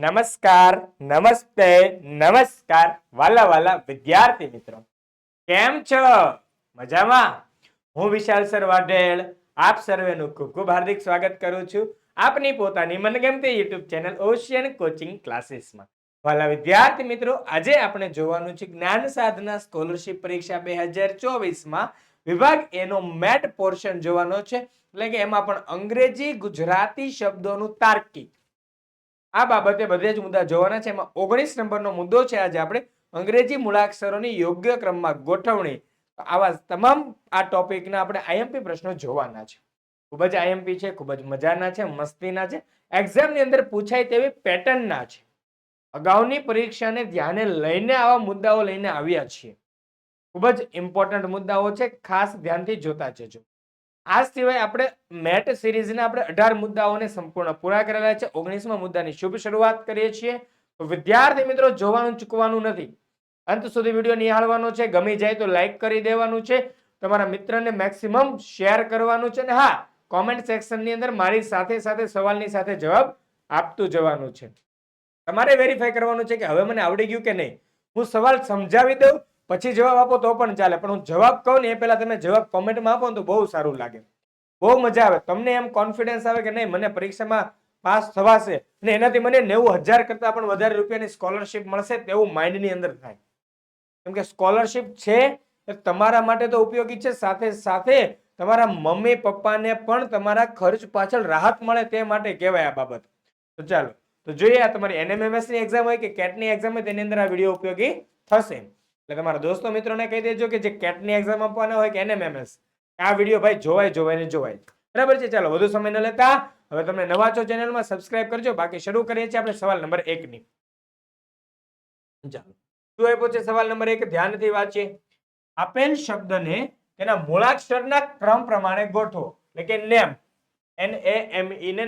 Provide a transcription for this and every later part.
નમસ્કાર, નમસ્તે, નમસ્કાર, વાલા વાલા વિદ્યાર્થી મિત્રો. કેમ છો? મજામાં? હું વિશાલ સર વાઢેલ, આપ સર્વેનું ખૂબ ખૂબ હાર્દિક સ્વાગત કરું છું આપની પોતાની મનગમતી યુટ્યુબ ચેનલ ઓશિયન કોચિંગ ક્લાસીસમાં વાલા વિદ્યાર્થી મિત્રો, આજે આપણે જોવાનું છે જ્ઞાન સાધના સ્કોલરશિપ પરીક્ષા બે હજાર ચોવીસમાં વિભાગ એનો મેટ પોર્શન જોવાનો છે. એટલે કે એમાં પણ અંગ્રેજી, ગુજરાતી શબ્દોનું તાર્કિક આ બાબતે બધે જ મુદ્દા જોવાના છે. એમાં ઓગણીસ નંબરનો મુદ્દો છે આજે આપણે અંગ્રેજી મૂળાક્ષરોની યોગ્ય ક્રમમાં ગોઠવણી. આવા તમામ આ ટોપિકના આપણે આઈએમપી પ્રશ્નો જોવાના છે. ખૂબ જ આઈએમપી છે, ખૂબ જ મજાના છે, મસ્તીના છે. એક્ઝામની અંદર પૂછાય તેવી પેટર્નના છે. અગાઉની પરીક્ષાને ધ્યાને લઈને આવા મુદ્દાઓ લઈને આવ્યા છીએ. ખૂબ જ ઇમ્પોર્ટન્ટ મુદ્દાઓ છે, ખાસ ધ્યાનથી જોતા જજો. આ સિવાય આપણે મેટ સિરીઝના આપણે અઢાર મુદ્દાઓને સંપૂર્ણ પૂરા કરેલા છે. ઓગણીસમા મુદ્દાની શુભ શરૂઆત કરીએ છીએ. વિદ્યાર્થી મિત્રો, જોવાનું ચૂકવાનું નથી. અંત સુધી વીડિયો નિહાળવાનો છે. ગમી જાય તો લાઈક કરી દેવાનું છે. તમારા મિત્રને મેક્સિમમ શેર કરવાનું છે અને હા, કોમેન્ટ સેક્શનની અંદર મારી સાથે સાથે સવાલની સાથે જવાબ આપતું જવાનું છે. તમારે વેરીફાઈ કરવાનું છે કે હવે મને આવડી ગયું કે નહીં? હું સવાલ સમજાવી દઉં પછી જવાબ આપો તો પણ ચાલે. પણ હું જવાબ કહું ને એ પહેલા તમે જવાબ કોમેન્ટમાં આપો ને તો બહુ સારું લાગે. બહુ મજા આવે. તમને એમ કોન્ફિડન્સ આવે કે નહીં, મને પરીક્ષામાં પાસ થવાશે અને એનાથી મને નેવું હજાર કરતા પણ વધારે રૂપિયાની સ્કોલરશિપ મળશે તેવું માઇન્ડની અંદર થાય. કેમ કે સ્કોલરશિપ છે એ તમારા માટે તો ઉપયોગી છે, સાથે સાથે તમારા મમ્મી પપ્પાને પણ તમારા ખર્ચ પાછળ રાહત મળે તે માટે કહેવાય આ બાબત. તો ચાલો, તો જોઈએ આ તમારી એનએમએમએસની એક્ઝામ હોય કે કેટની એક્ઝામ હોય તેની અંદર આ વીડિયો ઉપયોગી થશે. એટલે તમારા દોસ્તો મિત્રોને કહી દેજો કે જે કેટની એક્ઝામ આપવાના હોય કે એનએમએમએસ. આ વીડિયો ભાઈ જોવાય જોવાય ને જોવાય. બરાબર છે? ચાલો, વધુ સમય ન લેતા હવે તમે નવા છો ચેનલમાં સબસ્ક્રાઇબ કરજો. બાકી શરૂ કરીએ છીએ આપણે સવાલ નંબર એક ની ચાલો. શું આપ્યો છે સવાલ નંબર એક? ધ્યાનથી વાંચીએ. આપેલ શબ્દને તેના મૂળાક્ષરના ક્રમ પ્રમાણે ગોઠવો. એટલે કે નેમ એન એ એમ ઈ ને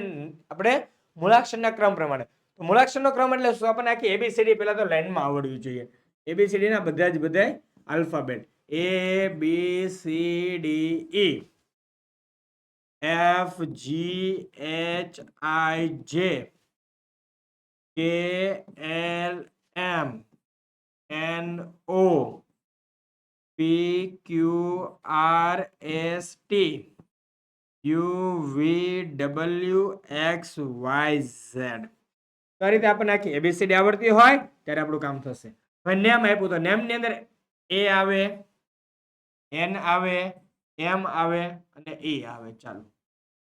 આપણે મૂળાક્ષરના ક્રમ પ્રમાણે. તો મૂળાક્ષરનો ક્રમ એટલે શું? આપણને આખી એબીસીડી પહેલા તો લાઈનમાં આવડવી જોઈએ. એબીસીડી ના બધા જ બધા alphabet A B C D E F G H I J K L M N O P Q R S T U V W X Y Z તો આ રીતે આપણને આખી એબીસીડી આવડતી હોય, ત્યારે આપણું કામ થશે. હવે નેમ આપ્યું તો નેમની અંદર એ આવે, એન આવે, એમ આવે અને એ આવે. ચાલો.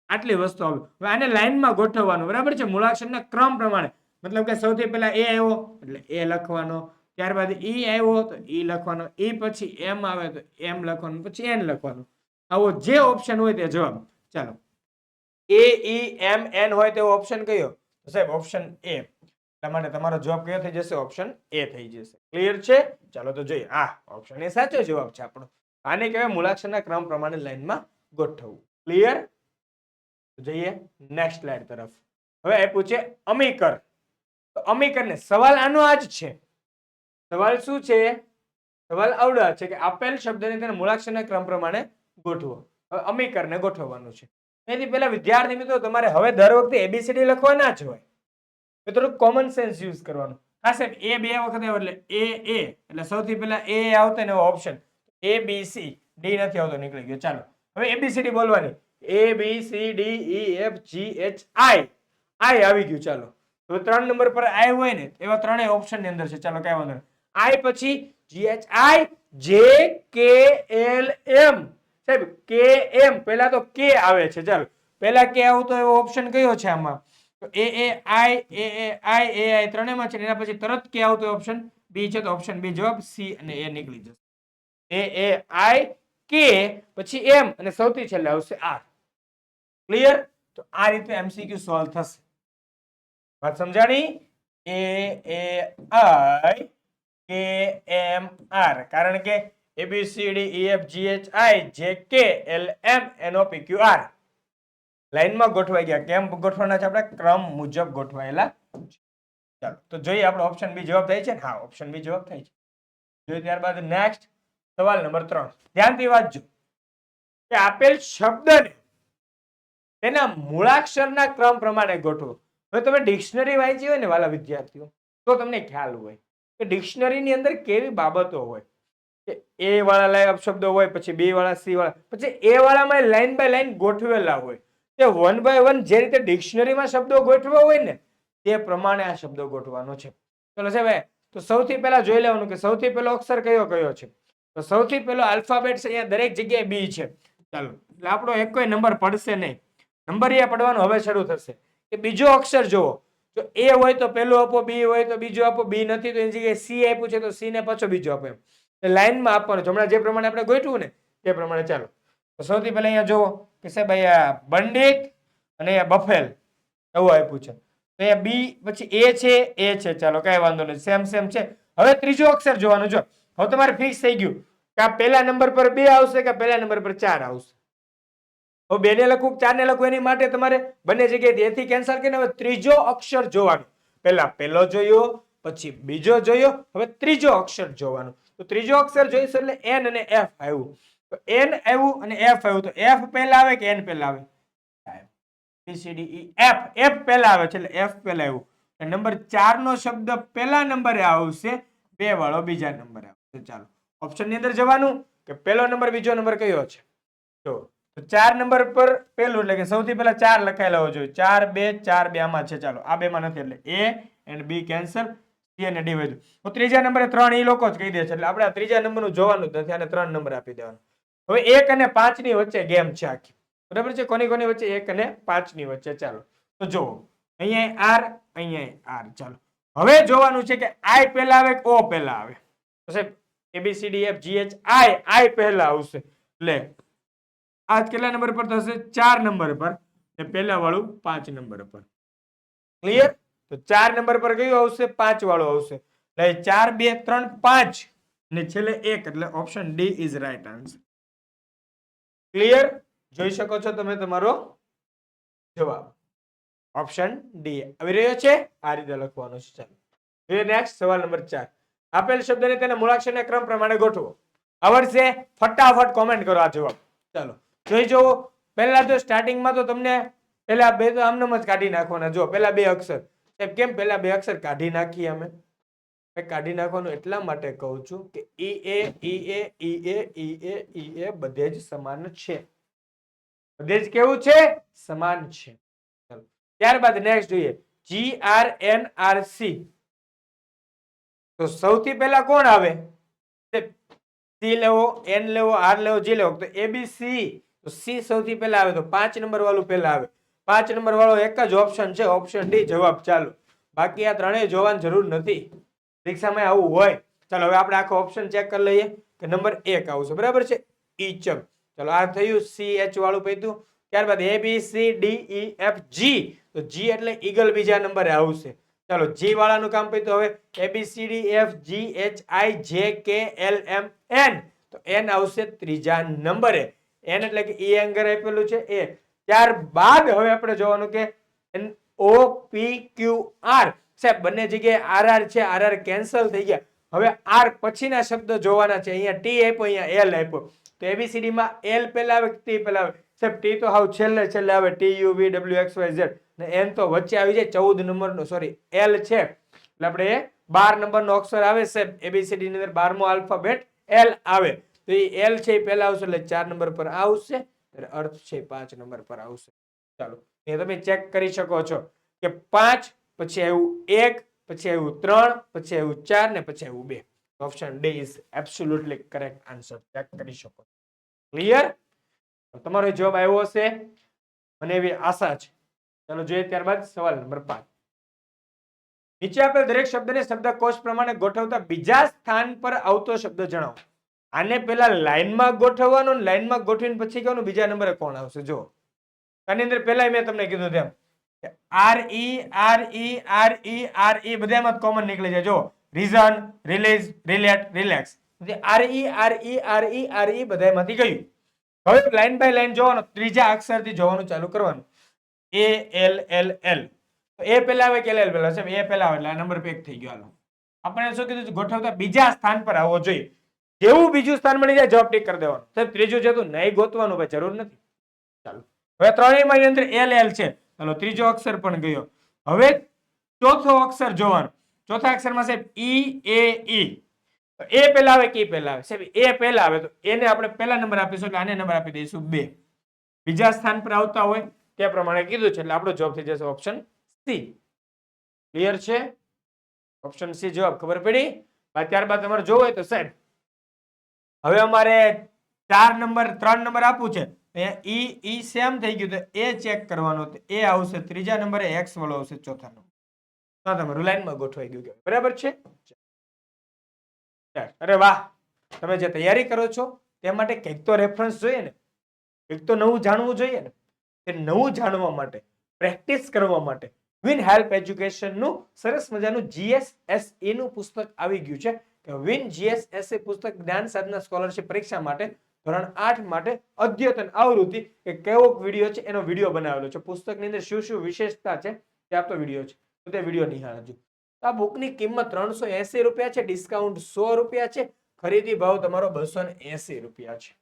આટલી વસ્તુ આવે હવે આને લાઈનમાં ગોઠવવાનું. બરાબર છે? મૂળાક્ષરના ક્રમ પ્રમાણે. મતલબ કે સૌથી પહેલા એ આવ્યો, એટલે એ લખવાનો. ત્યારબાદ ઈ આવ્યો, તો ઈ લખવાનો. ઈ પછી એમ આવે, તો એમ લખવાનું. પછી એન લખવાનું. આવો જે ઓપ્શન હોય તે જવાબ. ચાલો. એ, ઈ, એમ, એન હોય તેવો ઓપ્શન કયો? સાહેબ, ઓપ્શન એ. માટે તમારો જવાબ કયો થઈ જશે? ઓપ્શન એ થઈ જશે. ક્લિયર છે? ચાલો તો જોઈએ. આ ઓપ્શન એ સાચો જવાબ છે આપણો. આને કહેવાય મૂળાક્ષરના ક્રમ પ્રમાણે લાઈનમાં ગોઠવવું. ક્લિયર જઈએ નેક્સ્ટ લાઈન તરફ. હવે એ પૂછે અમીકર. તો અમીકરને સવાલ આનો આ જ છે. સવાલ શું છે? સવાલ આવડા છે કે આપેલ શબ્દને તેને મૂળાક્ષરના ક્રમ પ્રમાણે ગોઠવો. હવે અમીકરને ગોઠવવાનું છે. એથી પહેલા વિદ્યાર્થી મિત્રો, તમારે હવે દર વખતે એબીસીડી લખવા ના જ હોય. થોડુંક કોમન સેન્સ યુઝ કરવાનું. હા સાહેબ એ બે વખત આવ્યો એટલે એ એ એટલે સૌથી પહેલા એ આવતો ને option A B C D નથી આવતો, નીકળી ગયો. ચાલો. હવે એબીસીડી બોલવાની. A B C D E F G H I I આવી ગયું. ચાલો. તો ત્રણ નંબર પર આઈ હોય ને, એવા ત્રણેય ઓપ્શનની અંદર છે. ચાલો, કઈ વાંધો આઈ પછી જી એચ આઈ જે કે એલ એમ સાહેબ કે એમ પહેલા તો કે આવે છે. ચાલો. પહેલા કે આવતો એવો ઓપ્શન કયો છે આમાં? તો એ એ આઈ એ એ આઈ એ આઈ ત્રણેયમાં છે એના પછી તરત કે આવતો ઓપ્શન બી છે તો ઓપ્શન બી જવાબ સી અને એ નીકળી જશે. એ એ આઈ કે પછી એમ અને સૌથી છેલ્લે આવશે આર ક્લિયર તો આ રીતે એમસીક્યુ સોલ્વ થશે. વાત સમજાણી? એ એ આઈ કે એમ આર કારણ કે A B C D E F G H I J K L M N O P Q R લાઈનમાં ગોઠવાઈ ગયા. કેમ ગોઠવાના છે? આપણે ક્રમ મુજબ ગોઠવાયેલા ચાલો, તો જોઈએ આપણો ઓપ્શન બી જવાબ થાય છે? હા ઓપ્શન બી જવાબ થાય છે. જોઈએ ત્યારબાદ નેક્સ્ટ સવાલ નંબર ત્રણ. ધ્યાનથી વાંચજો. કે આપેલ શબ્દને તેના મૂળાક્ષરના ક્રમ પ્રમાણે ગોઠવો. હવે તમે ડિક્શનરી વાંચી હોય ને વાલા વિદ્યાર્થીઓ, તો તમને ખ્યાલ હોય કે ડિક્શનરીની અંદર કેવી બાબતો હોય. કે એ વાળા શબ્દો હોય, પછી બી વાળા સી વાળા, પછી એ વાળામાં લાઈન બાય લાઈન ગોઠવેલા હોય. તે વન બાય વન જે રીતે ડિક્શનરીમાં શબ્દો ગોઠવા હોય ને, તે પ્રમાણે આ શબ્દો ગોઠવાનો છે. ચલો છે ભાઈ તો સૌથી પહેલા જોઈ લેવાનું કે સૌથી પહેલો અક્ષર કયો કયો છે? તો સૌથી પહેલો આલ્ફાબેટ છે અહીંયા દરેક જગ્યાએ બી છે. ચાલો, એટલે આપણો એક કોઈ નંબર પડશે નહીં. નંબર અહીંયા પડવાનો હવે શરૂ થશે. કે બીજો અક્ષર જુઓ જો એ હોય તો પહેલો આપો બી હોય તો બીજો આપો બી નથી તો એની જગ્યાએ સી આપ્યું છે તો સી ને પાછો બીજો આપો એમ. લાઈનમાં આપવાનું હમણાં જે પ્રમાણે આપણે ગોઠવું ને, તે પ્રમાણે ચાલો. તો સૌથી પહેલા અહીંયા જુઓ કે સાહેબ, અહીંયા બંડિત અને અહીંયા બફેલ એવું આપ્યું છે. તો અહીંયા બી પછી એ છે એ છે. ચાલો, કઈ વાંધો નહીં. સેમ સેમ છે. હવે ત્રીજો અક્ષર જોવાનું, જો. હવે તમારે ફિક્સ થઈ ગયું કે આ પહેલા નંબર પર બે આવશે કે પહેલા નંબર પર ચાર આવશે? હવે બે ને લખું ચાર ને લખું એની માટે તમારે બંને જગ્યાએ એથી કેન્સલ કરીને હવે ત્રીજો અક્ષર જોવાનો. પહેલા પહેલો જોયો, પછી બીજો જોયો, હવે ત્રીજો અક્ષર જોવાનો. તો ત્રીજો અક્ષર જોઈશું એટલે એન અને એફ આવ્યું. તો એન આવ્યું અને એફ આવ્યું. તો એફ પહેલા આવે કે એન પહેલા આવે? B C E F F પહેલા આવે છે, એટલે એફ પહેલા આવ્યું. નંબર ચાર નો શબ્દ પહેલા નંબરે આવશે, બે વાળો બીજા નંબરે આવશે. ચાલો ઓપ્શનની અંદર જવાનું કે પહેલો નંબર બીજો નંબર કયો છે? જો, તો ચાર નંબર પર પહેલું એટલે કે સૌથી પહેલા ચાર લખાયેલા હોવો જોઈએ. ચાર, બે ચાર, બે, આમાં છે. ચાલો, આ બે માં નથી, એટલે A and B cancel C અને ડી વધુ તો ત્રીજા નંબરે ત્રણ એ લોકો જ કહી દે છે. એટલે આપણે ત્રીજા નંબરનું જોવાનું નથી અને ત્રણ નંબર આપી દેવાનું. હવે એક અને પાંચની વચ્ચે ગેમ છે આખી. બરાબર છે? કોની કોની વચ્ચે? એક અને પાંચની વચ્ચે. ચાલો. તો જુઓ. અહીંયા આર અહીંયા આર. ચાલો. હવે જોવાનું છે કે આઈ પહેલા આવે કે ઓ પહેલા આવે? તો સાહેબ ABCD F G H I I પહેલા આવશે. એટલે આ કેટલા નંબર પર થશે? ચાર નંબર પર. ને પહેલા વાળું પાંચ નંબર પર. ક્લિયર તો ચાર નંબર પર કયું આવશે? પાંચ વાળું આવશે. એટલે ચાર, બે, ત્રણ, પાંચ. ને છેલ્લે એક. એટલે option D is right answer clear જોઈ શકો છો તમે તમારો જવાબ. ઓપ્શન ડી આવી રહ્યો છે? આ રીતે લખવાનો છે. ચાલો. જોઈએ નેક્સ્ટ સવાલ નંબર ચાર. આપેલ શબ્દને તેના મૂળાક્ષરના ક્રમ પ્રમાણે ગોઠવો. આવડશે ફટાફટ કોમેન્ટ કરો આ જવાબ. ચાલો. જોઈ જુઓ. પહેલા તો સ્ટાર્ટિંગમાં તો તમને પહેલા બે તો આમનામ જ કાઢી નાખવાના. જો પહેલા બે અક્ષર. સાહેબ, કેમ પહેલા બે અક્ષર કાઢી નાખીએ અમે? કાઢી નાખવાનું એટલા માટે કહું છું કે ઈ એ ઈ એ ઈ એ ઈ એ ઈ એ બધે જ સમાન છે. બધે જ કેવું છે? સમાન છે. ત્યારબાદ નેક્સ્ટ જોઈએ. G R N R C તો સૌથી પહેલા કોણ આવે? સી લેવો એન લેવો આર લેવો જી લેવો. તો એ બી સી તો સી સૌથી પહેલા આવે. તો પાંચ નંબર વાળું પહેલા આવે. પાંચ નંબર વાળો એક જ ઓપ્શન છે. ઓપ્શન ડી જવાબ. ચાલો. બાકી આ ત્રણેય જોવાની જરૂર નથી. પરીક્ષામાં આવું હોય, ચાલો હવે આપણે આખો ઓપ્શન ચેક કરી લઈએ કે નંબર એક આવશે બરાબર છે? ઈચક ચલો આ થયું સી એચ વાળું પૈતું. ત્યારબાદ A B C D E F G તો જી એટલે ઈગલ બીજા નંબરે આવશે ચાલો જી વાળાનું કામ પૈતું હવે. A B C D F G H I J K L M N તો એન આવશે ત્રીજા નંબરે એન એટલે કે ઈ એંગર આપેલું છે એ. ત્યારબાદ હવે આપણે જોવાનું કે N O P Q R સાહેબ, બંને જગ્યાએ આર આર છે આર આર કેન્સલ થઈ ગયા. હવે આર પછીના શબ્દ જોવાના છે. અહીંયા ટી આપ્યો, અહીંયા એલ આપ્યો. તો એબીસીડીમાં એલ પહેલા આવે ટી પહેલા આવે સાહેબ ટી તો હાવ છેલ્લે છેલ્લે આવે. T U V W X Y Z ને એન તો વચ્ચે આવી જાય ચૌદ નંબરનો સોરી એલ છે. એટલે આપણે બાર નંબરનો અક્ષર આવે સાહેબ. એબીસીડી ની અંદર બારમો આલ્ફાબેટ એલ આવે. તો એ એલ છે એ પહેલા આવશે એટલે ચાર નંબર પર આવશે. અર્થ છે પાંચ નંબર પર આવશે. ચાલો એ તમે ચેક કરી શકો છો કે પાંચ પછી આવ્યું એક, પછી આવ્યું ત્રણ, પછી આવ્યું ચાર ને પછી આવ્યું બે. Option D is absolutely correct answer check કરી શકો ક્લિયર તમારો જવાબ આવ્યો હશે. મને એવી આશા છે. ચાલો જોઈએ ત્યારબાદ સવાલ નંબર પાંચ. નીચે આપેલ દરેક શબ્દને શબ્દકોશ પ્રમાણે ગોઠવતા બીજા સ્થાન પર આવતો શબ્દ જણાવો. આને પેલા લાઈનમાં ગોઠવવાનું લાઈનમાં ગોઠવીને પછી કહેવાનું બીજા નંબરે કોણ આવશે? જો આની અંદર પહેલા મેં તમને કીધું તેમ. R E R E R E R E બધામાં કોમન નીકળી જાય જો reason release relate relax R E R E R E R E બધામાંથી ગયું. હવે લાઈન બાય લાઈન જોવાનું ત્રીજા અક્ષરથી જોવાનું ચાલુ કરવાનું. A L L L A પહેલા આવે કે એલ પહેલા છે એ પહેલા આવે એટલે નંબર પેક થઈ ગયો. હાલો. આપણે શું કીધું ગોઠવતા બીજા સ્થાન પર આવવો જોઈએ. જેવું બીજું સ્થાન મળી જાય જવાબ ટીક કરી દેવાનું. સાહેબ, ત્રીજું જતું નહીં ગોતવાનું, ભાઈ, જરૂર નથી. ચાલો. હવે ત્રણેયમાં અંદર એલ એલ છે. ચાલો, ત્રીજો અક્ષર પણ ગયો. હવે ચોથો અક્ષર જોવાનો. ચોથા અક્ષરમાં સાહેબ, ઈ, એ ઈ. એ પહેલા આવે કે પહેલા આવે? સાહેબ, એ પહેલા આવે તો એને આપણે પહેલા નંબર આપીશું એટલે આને નંબર આપી દઈશું બે. બીજા સ્થાન પર આવતા હોય તે પ્રમાણે કીધું છે એટલે આપણો જવાબ થઈ જશે ઓપ્શન સી. ક્લિયર છે? ઓપ્શન સી જવાબ ખબર પડી? ત્યારબાદ તમારે જોવું હોય તો સાહેબ, હવે અમારે ચાર નંબર, ત્રણ નંબર આપવું છે. અહીંયા ઈ ઈ સેમ થઈ ગયું તો એ ચેક કરવાનો તો એ આવશે, ત્રીજા નંબરે એક્સ વાળો આવશે ચોથા નંબર તો તમારું લાઈનમાં ગોઠવાઈ ગયું. બરાબર છે. અરે વાહ! તમે જે તૈયારી કરો છો તે માટે કંઈક તો રેફરન્સ જોઈએ ને. કંઈક તો નવું જાણવું જોઈએ ને. તે નવું જાણવા માટે પ્રેક્ટિસ કરવા માટે વિન હેલ્પ એજ્યુકેશનનું સરસ મજાનું જીએસએસઈ નું પુસ્તક આવી ગયું છે. કે વિન જીએસએસઈ પુસ્તક જ્ઞાન સાધના સ્કોલરશિપ પરીક્ષા માટે ધોરણ આઠ માટે અદ્યતન આવૃત્તિ. કે કેવો વીડિયો છે? એનો વીડિયો બનાવેલો છે. પુસ્તકની અંદર શું શું વિશેષતા છે? તે આપતો વીડિયો છે. તો તે વીડિયો નિહાળજો. આ બુકની કિંમત ત્રણસો એસી રૂપિયા છે. ડિસ્કાઉન્ટ સો રૂપિયા છે. ખરીદી ભાવ તમારો બસો એસી રૂપિયા છે.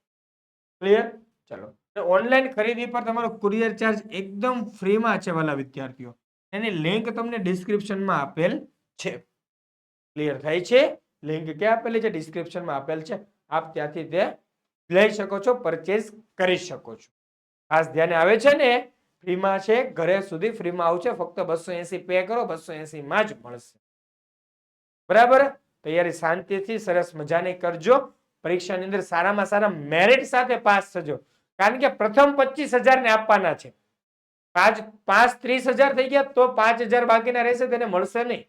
ક્લિયર ચલો. ઓનલાઈન ખરીદી પર તમારો કુરિયર ચાર્જ એકદમ ફ્રીમાં છે વાલા વિદ્યાર્થીઓ. એની લિંક તમને ડિસ્ક્રિપ્શનમાં આપેલ છે. ક્લિયર થાય છે? લિંક ક્યાં આપેલી છે? ડિસ્ક્રિપ્શનમાં આપેલ છે. આપ ત્યાંથી તે લઈ શકો છો પરચેસ કરી શકો છો. ખાસ ધ્યાને આવે છે ને, ફ્રીમાં છે, ઘરે સુધી ફ્રીમાં આવશે, ફક્ત બસો એસી પે કરો બસો એસી માં જ મળશે. બરાબર? તૈયારી શાંતિથી, સરસ મજાની કરજો. પરીક્ષાની અંદર સારામાં સારા મેરિટ સાથે પાસ થજો. કારણ કે પ્રથમ પચીસ ને આપવાના છે. પાંચ પાંચ ત્રીસ હજાર થઈ ગયા તો પાંચ હજાર બાકીના રહેશે, તેને મળશે નહીં.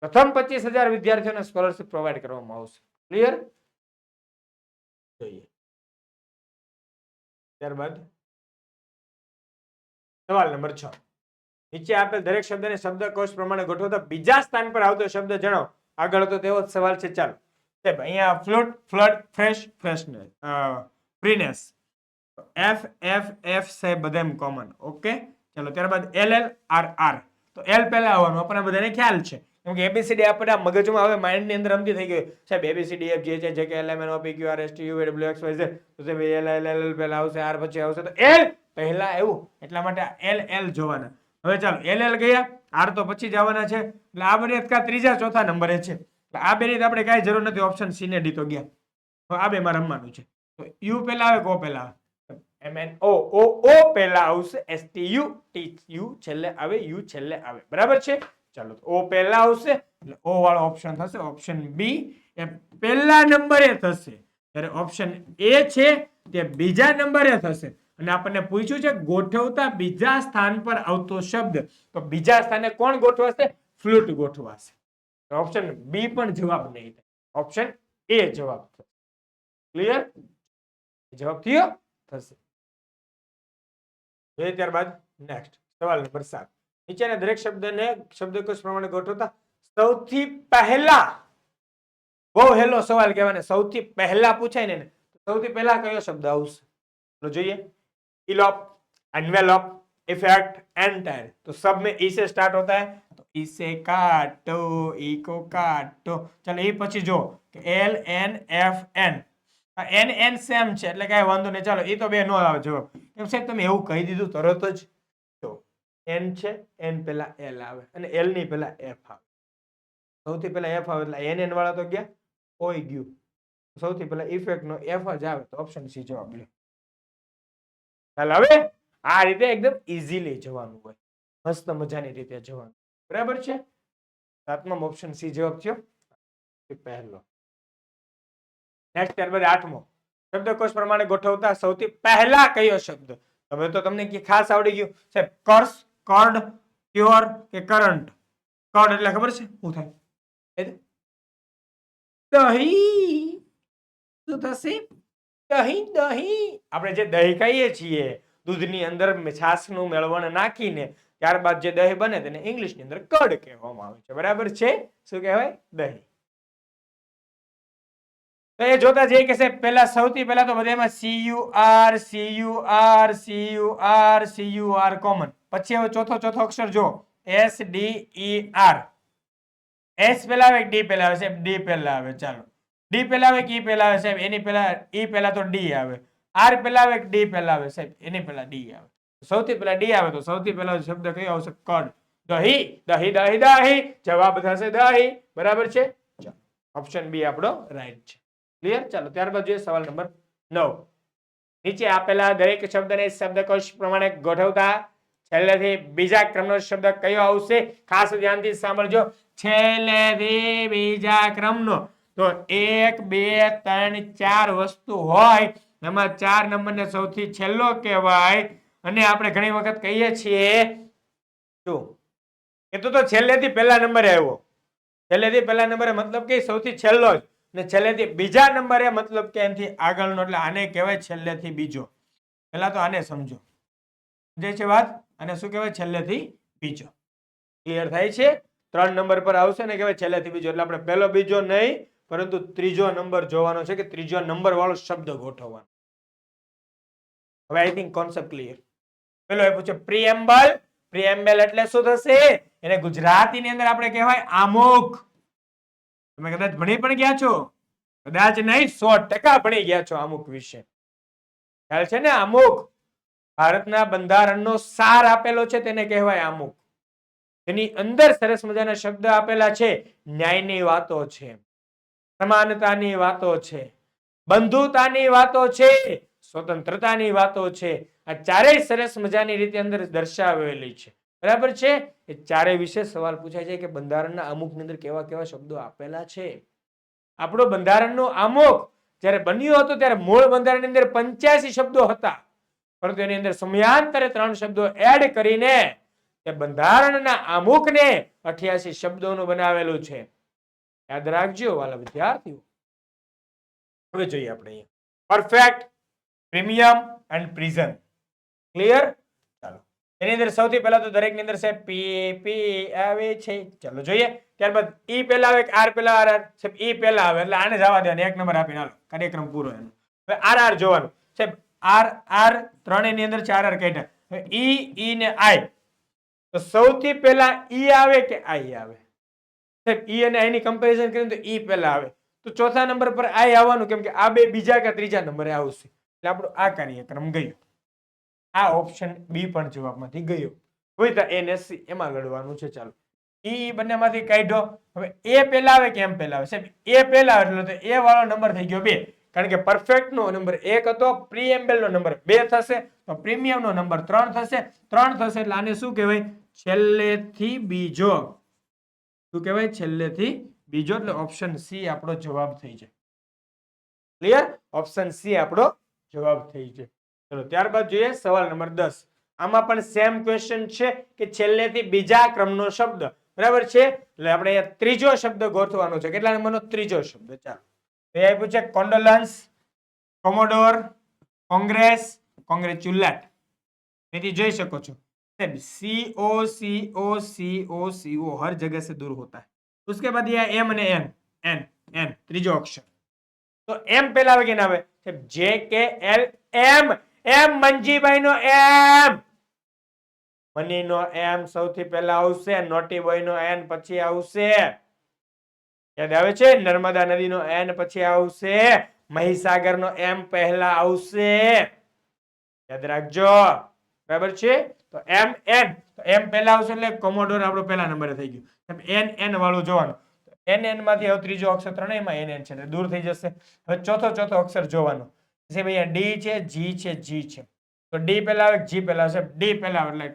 પ્રથમ પચીસ હજાર વિદ્યાર્થીઓને સ્કોલરશિપ પ્રોવાઈડ કરવામાં આવશે. ક્લિયર જોઈએ. ત્યારબાદ સવાલ નંબર છ. નીચે આપેલ દરેક શબ્દને શબ્દકોશ પ્રમાણે ગોઠવતા બીજા સ્થાન પર આવતો શબ્દ જણાવો. આગળ તો તેવો જ સવાલ છે, ચાલો. સાહેબ, અહીંયા float, flood, fresh, freshness freeness. F F F સાહેબ બધા એમ કોમન ઓકે? ચલો, ત્યારબાદ એલ એલ, આર આર. તો એલ પહેલા આવવાનું, આપણને બધાને ખ્યાલ છે. કેમ કે એબીસીડી આપણે મગજમાં હવે માઇન્ડની અંદર સમજી થઈ ગયું. સાહેબ એબીસીડી એફ જે છે જે કે L M N O P Q R S T U W X Y Z તો એલ એલ એલ એલ પહેલા આવશે આર પછી આવશે, તો એલ પહેલા એવું. એટલા માટે એલ એલ જોવાના. હવે ચાલો એલ એલ ગયા. આર તો પછી જવાના છે. એટલે આ બની કા ત્રીજા ચોથા નંબરે છે. આ બે રીત આપણે કાંઈ જરૂર નથી. ઓપ્શન સી ને ડી તો ગયા. હવે આ બેમાં રમવાનું છે. તો યુ પહેલા આવે કો પહેલા આવે? એમ એન ઓ ઓ ઓ પહેલા આવશે. S T U T U છેલ્લે આવે યુ છેલ્લે આવે. બરાબર છે? ચાલો ઓ પહેલા આવશે એટલે ઓ વાળો ઓપ્શન થશે ઓપ્શન બી એ પહેલા નંબરે થશે. ત્યારે ઓપ્શન એ છે, તે બીજા નંબરે થશે. અને આપણને પૂછ્યું છે, ગોઠવતા બીજા સ્થાન પર આવતો શબ્દ. તો બીજા સ્થાને કોણ ગોઠવાશે? ફ્લૂટ ગોઠવાશે. ઓપ્શન બી પણ જવાબ નહીં થાય. ઓપ્શન એ જવાબ થશે. ક્લિયર જવાબ થયો? થશે. ત્યારબાદ નેક્સ્ટ સવાલ નંબર સાત. નીચેના દરેક શબ્દને શબ્દકોશ પ્રમાણે ગોઠવતા સૌથી પહેલા બહુ હેલો સવાલ કહેવાય સૌથી પહેલા પૂછાય ને એને, તો સૌથી પહેલા કયો શબ્દ આવશે તો જોઈએ इलॉप एनवेलप इफेक्ट एंटायर तो सब में ई से स्टार्ट होता है तो ई से काटो ई को काटो चलो એ પછી જો L N F N N N same છે એટલે કાંઈ વાંધો નહીં ચાલો એ તો બે નો આવે જવાબ એમ સાહેબ તમે એવું કહી દીધું તરત જ તો એન છે એન પહેલા એલ આવે અને એલની પહેલા એફ આવે. સૌથી પહેલા એફ આવે એટલે એન એન વાળા તો ગયા હોય ગયું. સૌથી પહેલા ઇફેક્ટ નો એફ જ આવે તો ઓપ્શન સી જવાબ લે. ચાલ હવે આ રીતે એકદમ ઇઝીલી જવાનું હોય. મસ્ત મજાની રીતે જવાનું. બરાબર છે? સાતમા ઓપ્શન સી જવાબ થયો. પહેલો. નેક્સ્ટ ત્યારબાદ આઠમો. શબ્દકોશ પ્રમાણે ગોઠવતા સૌથી પહેલા કયો શબ્દ? હવે તો તમને ખાસ આવડી ગયું. સાહેબ, કર્સ કર્ડ ક્યોર કે કરંટ કર્ડ એટલે ખબર છે? શું થાય? દહીં. શું થશે? દહીં દહીં. આપણે જે દહીં ખાઈએ છીએ દૂધની અંદર છાશનું મેળવણ નાખીને ત્યારબાદ જે દહીં બને તેને ઇંગ્લિશની અંદર કડ કહેવામાં આવે છે. બરાબર છે? શું કહેવાય? દહીં. તો એ જોતા જઈએ કે સાહેબ, પહેલા સૌથી પહેલા તો બધામાં C U R C U R C U R C U R common પછી હવે ચોથો ચોથો અક્ષર જો S D E R S પહેલા આવે ડી પહેલા આવે. સાહેબ ડી પહેલા આવે. ચાલો. ડી પહેલા આવે ઈ પહેલા આવે? સાહેબ, એની પહેલા ઈ પહેલા તો ડી આવે. આર પહેલા આવે ડી પહેલા આવે? સાહેબ, એની પહેલા ડી આવે. સૌથી પહેલા ડી આવે તો સૌથી પહેલા શબ્દ કયો આવશે? કડ દહી દહી દહી દહી. જવાબ થશે દહી. બરાબર છે? ઓપ્શન બી આપણો રાઈટ છે. ક્લિયર ચાલો, ત્યારબાદ જોઈએ સવાલ નંબર નવ. નીચે આપેલા દરેક શબ્દને શબ્દકોશ પ્રમાણે ગોઠવતા છેલ્લેથી બીજા ક્રમનો શબ્દ કયો આવશે? ખાસ ધ્યાનથી સાંભળજો. છેલ્લેથી બીજા ક્રમનો. તો એક, બે, ત્રણ, ચાર વસ્તુ હોય, એમાં ચાર નંબરને સૌથી છેલ્લો કહેવાય. અને આપણે ઘણી વખત કહીએ છીએ, જો, એ તો છેલ્લેથી પહેલા નંબરે આવ્યો. છેલ્લેથી પહેલા નંબરે મતલબ કે સૌથી છેલ્લો જ. ને છેલ્લેથી બીજા નંબરે મતલબ કે એનાથી આગળનો, એટલે આને કહેવાય છેલ્લેથી બીજો. પહેલા તો આને સમજો. જે છે વાત? અને શું કહેવાય? છેલ્લેથી બીજો. ક્લિયર થાય છે? ત્રણ નંબર પર આવશે ને કહેવાય છેલ્લેથી બીજો. એટલે આપણે પહેલો બીજો નહીં, પરંતુ ત્રીજો નંબર જોવાનો છે કે ત્રીજો નંબર વાળો શબ્દ ગોઠવવાનો. હવે આઈ થિંક કોન્સેપ્ટ ક્લિયર પેલો એ પૂછે પ્રિએમ્બલ પ્રિએમ્બલ એટલે શું થશે? એને ગુજરાતીની અંદર આપણે કહેવાય આમુખ. તમે કદાચ ભણી પણ ગયા છો? કદાચ નહીં, સો ટકા ભણી ગયા છો અમુક વિશે. ખ્યાલ છે ને અમુક? ભારતના બંધારણનો સાર આપેલો છે તેને કહેવાય અમુક. તેની અંદર સરસ મજાના શબ્દ આપેલા છે, ન્યાયની વાતો છે. સમાનતાની વાતો છે. બંધુતાની વાતો છે, સ્વતંત્રતાની વાતો છે. આ ચારેય સરસ મજાની રીતે અંદર દર્શાવેલી છે. બરાબર છે? એ ચારેય વિશે સવાલ પૂછાય છે કે બંધારણના અમુકની અંદર કેવા કેવા શબ્દો આપેલા છે? આપણો બંધારણનો અમુક જ્યારે બન્યું હતું ત્યારે મૂળ બંધારણની અંદર પંચ્યાસી શબ્દો હતા. પરંતુ એની અંદર સમયાંતરે ત્રણ શબ્દો એડ કરીને એ બંધારણના અમુકને અઠ્યાસી શબ્દોનું બનાવેલું છે. યાદ રાખજો વાલા વિદ્યાર્થીઓ. હવે જોઈએ આપણે perfect premium and prison clear એની અંદર સૌથી પહેલા તો દરેકની અંદર છે પી પી આવે છે. ચાલો જોઈએ. ત્યારબાદ ઈ પહેલા આવે આર પહેલા આર આર સાહેબ ઈ પહેલા આવે, એટલે આને જવા દેવાનું. એક નંબર આપીને હાલો. કાર્યક્રમ પૂરો એનો. હવે આર આર જોવાનું. સાહેબ આર આર ત્રણેયની અંદર ચાર આર કાઢ્યા. ઈ ઈ ને આઈ તો સૌથી પહેલા ઈ આવે કે આઈ આવે? સાહેબ ઈ અને આઈ ની કમ્પેરિઝન કરીએ તો ઈ પહેલા આવે. તો ચોથા નંબર પર આઈ આવવાનું કેમ કે આ બે બીજા કે ત્રીજા નંબરે આવશે. એટલે આપણું આ કાર્યક્રમ ગયું. આ ઓપ્શન બી પણ જવાબમાંથી ગયો. હોય તો એનએસસી એમાં લડવાનું છે, ચાલો. ઈ બંનેમાંથી કાઢ્યો હવે એ પહેલા આવે કે એમ પહેલા આવે? સાહેબ એ પહેલા આવે એટલે તો એ વાળો નંબર થઈ ગયો બે. કારણ કે પરફેક્ટ નો નંબર એક હતો પ્રીએમ્બેલ નો નંબર બે થશે, તો પ્રીમિયમ નો નંબર ત્રણ થશે. ત્રણ થશે એટલે આને શું કહેવાય? છેલ્લેથી બીજો. શું કહેવાય? છેલ્લેથી બીજો. એટલે ઓપ્શન સી આપણો જવાબ થઈ જાય. ક્લિયર ઓપ્શન સી આપણો જવાબ થઈ જાય. ચલો ત્યારબાદ જોઈએ સવાલ નંબર દસ આમાં પણ સેમ ક્વેશ્ચન છે કે છેલ્લેથી બીજા ક્રમનો શબ્દ બરાબર છે એટલે આપણે અહીંયા ત્રીજો શબ્દ ગોઠવાનો છે કેટલા નંબરનો ત્રીજો શબ્દ ચાલો એ આપ્યું છે કોન્ડોલન્સ કોમોડોર કોંગ્રેસ કોંગ્રેચ્યુલેટ તેથી જોઈ શકો છો सी ओ सी ओ सी ओ सी ओ हर जगह से दूर होता है उसके बाद ये एम અને એન એન એન ત્રીજો અક્ષર તો એમ પહેલા આવે કે ના આવે જે કે એલ એમ M Manjibhai નો એમ. મની નો એમ સૌથી પહેલા આવશે નોટી બોય નો એન પછી આવશે. યાદ આવે છે? નર્મદા નદી નો એન પછી આવશે. મહીસાગર નો એમ પહેલા આવશે. યાદ રાખજો. બરાબર છે? તો એમ, એન. એમ પહેલા આવશે એટલે કોમોડોર આપણો પહેલા નંબરે થઈ ગયું. એન એન વાળું જોવાનું. એન એનમાંથી હવે ત્રીજો અક્ષર ત્રણેયમાં એન એન છે દૂર થઈ જશે. હવે ચોથો ચોથો અક્ષર જોવાનો. જે ભાઈ ડી છે જી છે જી છે. તો ડી પહેલા આવે જી પહેલા આવશે ડી પહેલા એટલે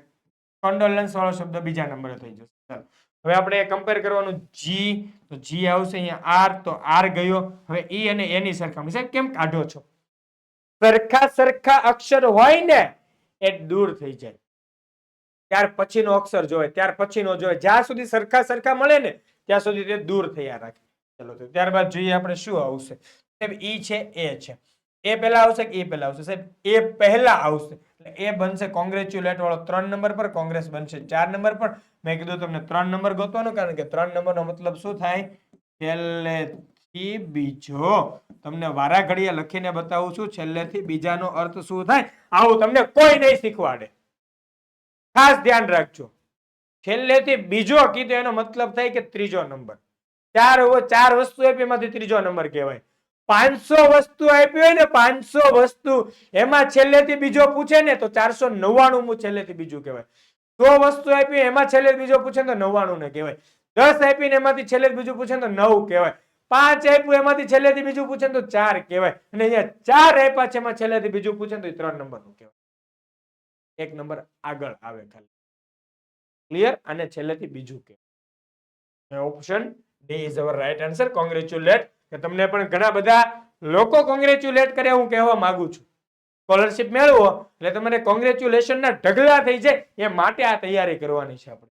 કોન્ડોલન્સ વાળો શબ્દ બીજા નંબરે થઈ જશે. ચાલો. હવે આપણે કમ્પેર કરવાનું જી તો જી આવશે અહીંયા આર તો આર ગયો. હવે ઈ અને એની સરખામણી. સાહેબ, કેમ કાઢો છો? સરખા સરખા અક્ષર હોય ને, એ દૂર થઈ જાય. ત્યાર પછીનો અક્ષર જોવે, ત્યાર પછીનો જોવે. જ્યાં સુધી સરખા સરખા મળે ને, ત્યાં સુધી તે દૂર થયા રાખે. ચલો ત્યારબાદ જોઈએ આપણે શું આવશે. ઈ છે એ છે. એ પહેલા આવશે કે એ પહેલા આવશે? સાહેબ, એ પહેલા આવશે. એટલે એ બનશે કોંગ્રેચ્યુલેટ વાળો ત્રણ નંબર પર, કોંગ્રેસ બનશે ચાર નંબર પર. મેં કીધું તમને ત્રણ નંબર ગોતવાનો, કારણ કે ત્રણ નંબરનો મતલબ શું થાય? છેલ્લેથી બીજો તમને વારા ઘડીએ લખીને બતાવું છું, છેલ્લેથી બીજાનો અર્થ શું થાય? આવું તમને કોઈ નહીં શીખવાડે. ખાસ ધ્યાન રાખજો. છેલ્લેથી બીજો કીધો એનો મતલબ થાય કે ત્રીજો નંબર. ચાર ચાર વસ્તુ એપીમાંથી ત્રીજો નંબર કહેવાય. પાંચસો વસ્તુ આપી હોય ને, પાંચસો વસ્તુ. એમાં છેલ્લેથી બીજો પૂછે ને, તો ચારસો નવ્વાણું છેલ્લેથી બીજું કહેવાય. સો વસ્તુ આપી, એમાં છેલ્લે બીજો પૂછે ને, તો નવ્વાણું ને કહેવાય. દસ આપીને એમાંથી છેલ્લે બીજું પૂછે ને, તો નવ કહેવાય. પાંચ આપ્યું, એમાંથી છેલ્લેથી બીજું પૂછે ને, તો ચાર કહેવાય. અને અહીંયા ચાર આપ્યા છે, એમાં છેલ્લેથી બીજું પૂછે ને, તો ત્રણ નંબરનું કહેવાય. એક નંબર આગળ આવે ખાલી. ક્લિયર અને છેલ્લેથી બીજું કહેવાય. Option D is our right answer. Congratulate કે તમને પણ ઘણા બધા લોકો કોંગ્રેચ્યુલેટ કરે હું કહેવા માંગુ છું. સ્કોલરશિપ મેળવો એટલે તમારે કોંગ્રેચ્યુલેશન ના ઢગલા થઈ જાય એ માટે આ તૈયારી કરવાની છે આપણે.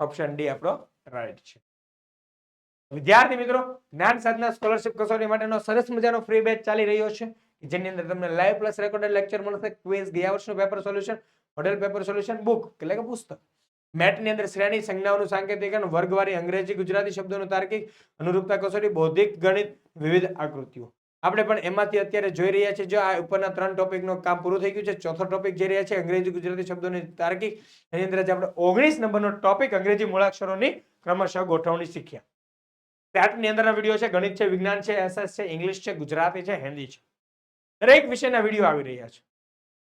ઓપ્શન ડી આપણો રાઈટ છે. વિદ્યાર્થી મિત્રો, જ્ઞાન સાધના સ્કોલરશિપ કસોટી માટેનો સરસ મજાનો ફ્રી બેચ ચાલી રહ્યો છે. જેની અંદર તમને લાઈવ પ્લસ રેકોર્ડેડ લેક્ચર મળશે ક્વિઝ ગયા વર્ષનું paper solution hotel paper solution book એટલે કે પુસ્તક. મેટની અંદર શ્રેણી સંજ્ઞાઓનું સાંકેતિકરણ વર્ગવારી અંગ્રેજી, ગુજરાતી શબ્દોનું તાર્કિક, અનુરૂપતા કસોટી, બૌદ્ધિક, ગણિત, વિવિધ આકૃતિઓ. આપણે પણ એમાંથી અત્યારે જોઈ રહ્યા છીએ, જો આ ઉપરના ત્રણ ટોપિકનું કામ પૂરું થઈ ગયું છે, ચોથો ટોપિક જઈ રહ્યા છે, અંગ્રેજી, ગુજરાતી શબ્દોની તાર્કિક, એની અંદર આપણે ઓગણીસ નંબરનો ટોપિક અંગ્રેજી મૂળાક્ષરોની ક્રમશઃ ગોઠવણી શીખ્યા. પેટની અંદરના વીડિયો છે, ગણિત છે, વિજ્ઞાન છે, એસએસ છે, ઇંગ્લિશ છે, ગુજરાતી છે, હિન્દી છે. દરેક વિષયના વીડિયો આવી રહ્યા છે.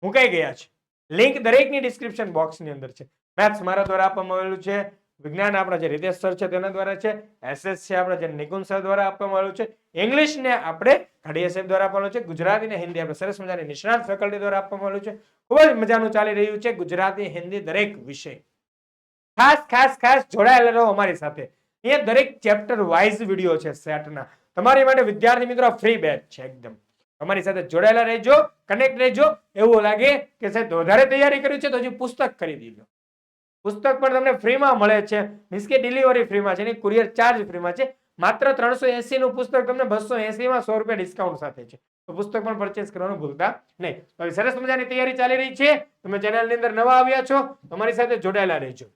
મુકાઈ ગયા છે. લિંક દરેકની ડિસ્ક્રિપ્શન બોક્સની અંદર છે. મેથ્સ મારા દ્વારા આપવામાં આવેલું છે. વિજ્ઞાન આપણા જે રીતેશ સર છે તેના દ્વારા છે. એસએસ આપણા જે નિકુંજ સર દ્વારા આપવામાં આવેલું છે. ઇંગ્લિશને આપણે ઘડીએ સાહેબ દ્વારા આપવાનું છે. ગુજરાતી ને હિન્દી આપણે સરસ મજાની નિષ્ણાત ફેકલ્ટી દ્વારા આપવામાં આવેલું છે. ખૂબ જ મજાનું ચાલી રહ્યું છે ગુજરાતી હિન્દી દરેક વિષય. ખાસ ખાસ ખાસ જોડાયેલા રહો અમારી સાથે. અહીંયા દરેક ચેપ્ટર વાઇઝ વીડિયો છે સેટના તમારી માટે વિદ્યાર્થી મિત્રો ફ્રી બેચ છે એકદમ. અમારી સાથે જોડાયેલા રહેજો કનેક્ટ રહેજો. એવું લાગે કે સાહેબ વધારે તૈયારી કરી છે તો હજી પુસ્તક ખરીદી લો. પુસ્તક પણ તમને ફ્રીમાં મળે છે. મીન્સ કે ડિલિવરી ફ્રીમાં છે એની કુરિયર ચાર્જ ફ્રીમાં છે. માત્ર ત્રણસો એસી નું પુસ્તક તમને બસો એસી માં સો રૂપિયા ડિસ્કાઉન્ટ સાથે છે. તો પુસ્તક પણ પરચેસ કરવાનું ભૂલતા નહીં. હવે સરસ મજાની તૈયારી ચાલી રહી છે. તમે ચેનલની અંદર નવા આવ્યા છો, તમારી સાથે જોડાયેલા રહેજો.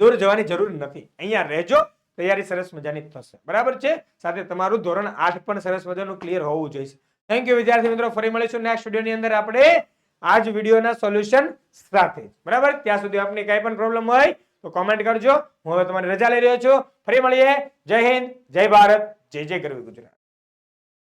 દૂર જવાની જરૂર નથી. અહીંયા રહેજો, તૈયારી સરસ મજાની થશે. બરાબર છે? સાથે તમારું ધોરણ આઠ પણ સરસ મજાનું ક્લિયર હોવું જોઈએ. થેન્ક યુ વિદ્યાર્થી મિત્રો. ફરી મળીશું નેક્સ્ટ વિડીયોની અંદર. આપણે આ જ વિડીયોના સોલ્યુશન સાથે બરાબર? ત્યાં સુધી આપની કાંઈ પણ પ્રોબ્લેમ હોય તો કોમેન્ટ કરજો. હું હવે તમારી રજા લઈ રહ્યો છું. ફરી મળીએ. જય હિન્દ, જય ભારત, જય જય ગરવી ગુજરાત.